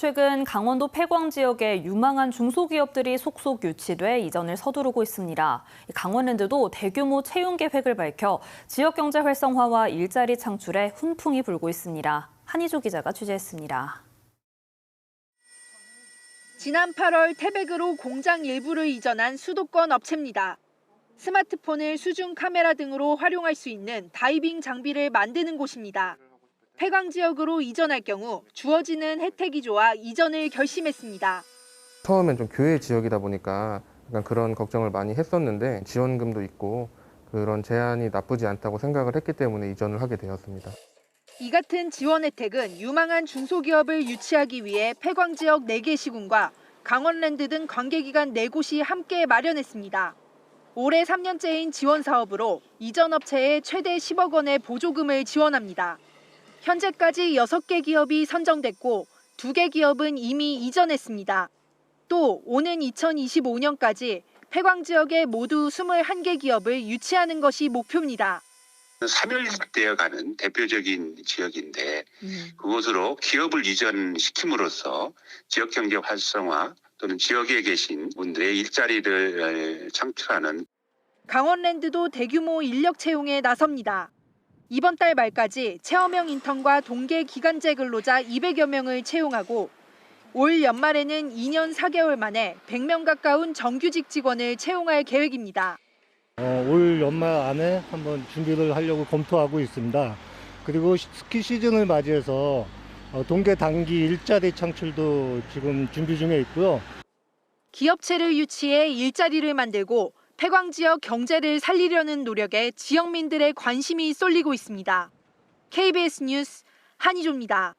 최근 강원도 폐광 지역의 유망한 중소기업들이 속속 유치돼 이전을 서두르고 있습니다. 강원랜드도 대규모 채용 계획을 밝혀 지역 경제 활성화와 일자리 창출에 훈풍이 불고 있습니다. 한희조 기자가 취재했습니다. 지난 8월 태백으로 공장 일부를 이전한 수도권 업체입니다. 스마트폰을 수중 카메라 등으로 활용할 수 있는 다이빙 장비를 만드는 곳입니다. 폐광 지역으로 이전할 경우 주어지는 혜택이 좋아 이전을 결심했습니다. 처음엔 좀 교외 지역이다 보니까 약간 그런 걱정을 많이 했었는데 지원금도 있고 그런 제한이 나쁘지 않다고 생각을 했기 때문에 이전을 하게 되었습니다. 이 같은 지원 혜택은 유망한 중소기업을 유치하기 위해 폐광 지역 4개 시군과 강원랜드 등 관계기관 4곳이 함께 마련했습니다. 올해 3년째인 지원 사업으로 이전 업체에 최대 10억 원의 보조금을 지원합니다. 현재까지 6개 기업이 선정됐고 2개 기업은 이미 이전했습니다. 또 오는 2025년까지 폐광 지역에 모두 21개 기업을 유치하는 것이 목표입니다. 사멸되어 가는 대표적인 지역인데 그곳으로 기업을 이전시킴으로써 지역 경제 활성화 또는 지역에 계신 분들의 일자리를 창출하는 강원랜드도 대규모 인력 채용에 나섭니다. 이번 달 말까지 체험형 인턴과 동계 기간제 근로자 200여 명을 채용하고 올 연말에는 2년 4개월 만에 100명 가까운 정규직 직원을 채용할 계획입니다. 어, 올 연말 안에 한번 준비를 하려고 검토하고 있습니다. 그리고 시- 스키 시즌을 맞이해서 어, 동계 단기 일자리 창출도 지금 준비 중에 있고요. 기업체를 유치해 일자리를 만들고 폐광 지역 경제를 살리려는 노력에 지역민들의 관심이 쏠리고 있습니다. KBS 뉴스 한희조입니다.